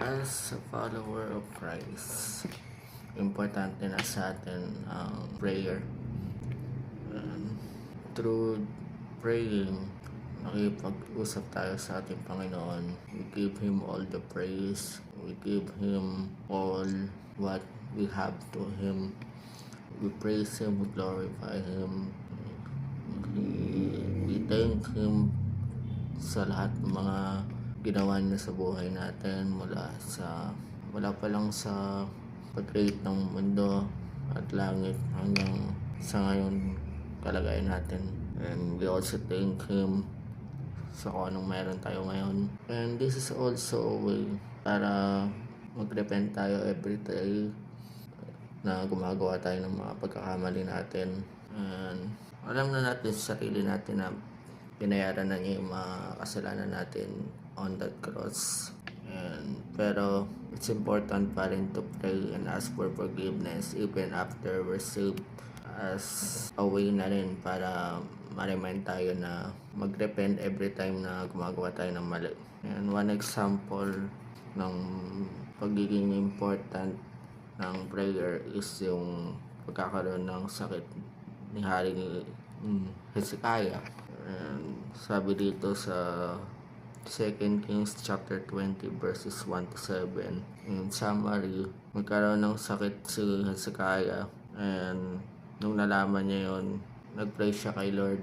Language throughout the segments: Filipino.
as a follower of Christ, importante na sa atin ang prayer. And through praying, nakipag-usap tayo sa ating Panginoon. We give Him all the praise. We give Him all what we have to Him. We praise Him, we glorify Him. We, we thank Him sa lahat mga ginawa niya sa buhay natin mula sa wala pa lang sa pag-create ng mundo at langit hanggang sa ngayon kalagayan natin. And we also thank him sa kung anong meron tayo ngayon. And this is also a way para mag-repent tayo every day na gumagawa tayo ng mga pagkakamali natin. And alam na natin sa sarili natin na binayaran na niya yung mga kasalanan natin on that cross. And, pero it's important pa rin to pray and ask for forgiveness even after we're saved as a way na rin para ma-remind tayo na mag-repent every time na gumagawa tayo ng mali. And one example ng pagiging important ng prayer is yung pagkakaroon ng sakit ni Haring mm, Hezekiah. And sabi dito sa 2 Kings chapter 20 verses 1 to 7. In summary, magkaroon ng sakit si Hezekiah and nung nalaman niya yon nagpray siya kay Lord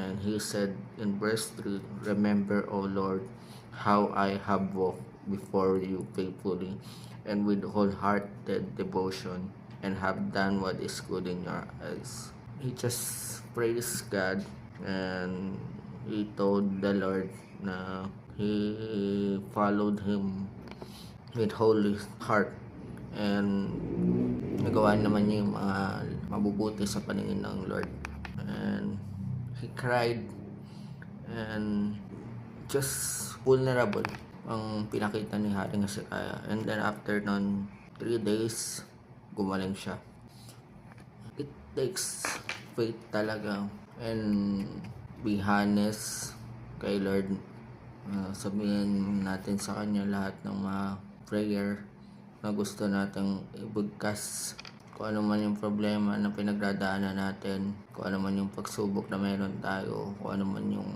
and he said in verse 3, Remember, O Lord, how I have walked before you faithfully and with wholehearted devotion and have done what is good in your eyes. He just praised God and he told the Lord na he followed him with holy heart. And nagawa naman niya yung mga mabubuti sa paningin ng Lord. And he cried. And just vulnerable ang pinakita ni Haring Hezekiah and then after nun 3 days gumaling siya. It takes faith talaga. And be honest kay Lord Uh, sabihin natin sa kanya lahat ng mga prayer na gusto nating ibigkas kung ano man yung problema na pinagdadaanan natin kung ano man yung pagsubok na meron tayo kung ano man yung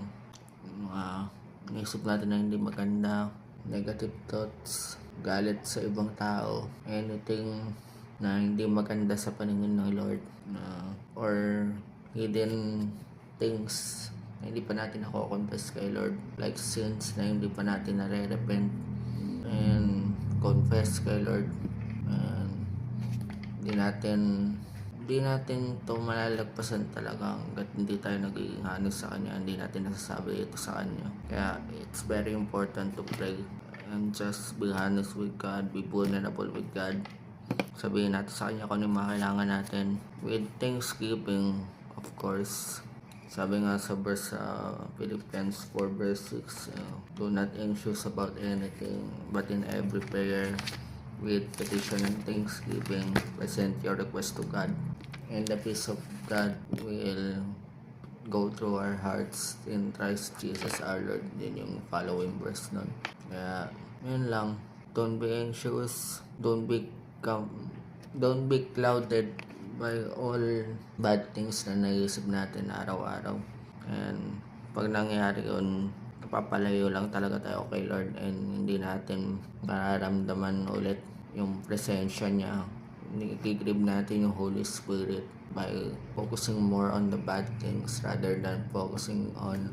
mga naisip natin na hindi maganda negative thoughts galit sa ibang tao anything na hindi maganda sa paningin ng Lord na or hidden things na hindi pa natin nako-confess kay Lord. Like sins na hindi pa natin nare-repent and confess kay Lord. And hindi natin hindi natin to malalagpasan talaga hanggat hindi tayo nagiging honest sa Kanya. Hindi natin nasasabi ito sa Kanya. Kaya it's very important to pray and just be honest with God. Be vulnerable with God. Sabihin natin sa Kanya kung ano yung mga kailangan natin. With thanksgiving of course sabi nga sa verse sa Philippians 4 verse 6, uh, Do not anxious about anything, but in every prayer, with petition and thanksgiving, present your request to God. And the peace of God will go through our hearts in Christ Jesus our Lord. Yun yung following verse nun. Kaya, yun lang. Don't be anxious. Don't be don't be clouded by all bad things na naisip natin araw-araw. And pag nangyayari yun, napapalayo lang talaga tayo kay Lord and hindi natin mararamdaman ulit yung presensya niya. Nagkigrib natin yung Holy Spirit by focusing more on the bad things rather than focusing on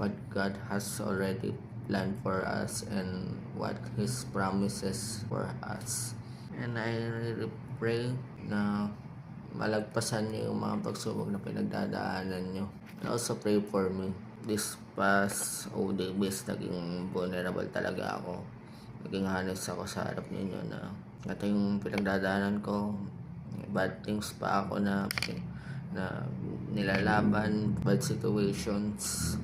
what God has already planned for us and what His promises for us. And I pray na malagpasan niyo yung mga pagsubok na pinagdadaanan niyo. And also pray for me. This past OD days, naging vulnerable talaga ako. Naging honest ako sa harap ninyo na ito yung pinagdadaanan ko. Bad things pa ako na na nilalaban, bad situations.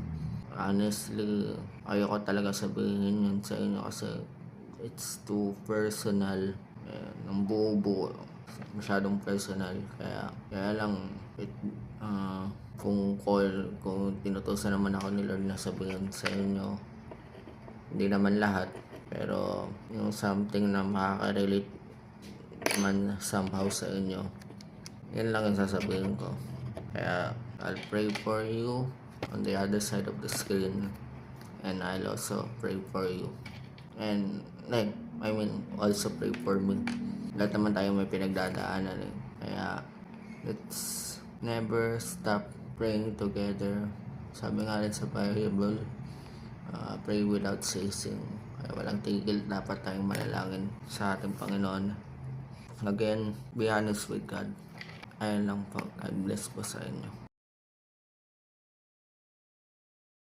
Honestly, ayoko talaga sabihin yun sa inyo kasi it's too personal. Eh, ng buo-buo masyadong personal kaya kaya lang it, ah, kung call kung tinutusan naman ako ni Lord na sabihin sa inyo hindi naman lahat Pero yung something na makaka-relate man somehow sa inyo, yan lang yung sasabihin ko. Kaya I'll pray for you on the other side of the screen and I'll also pray for you. And like, I mean, also pray for me. Lahat naman tayo may pinagdadaanan eh. Kaya, let's never stop praying together. Sabi nga rin sa Bible, uh, pray without ceasing. Kaya walang tigil, dapat tayong manalangin sa ating Panginoon. Again, be honest with God. Ayun lang po. God bless po sa inyo.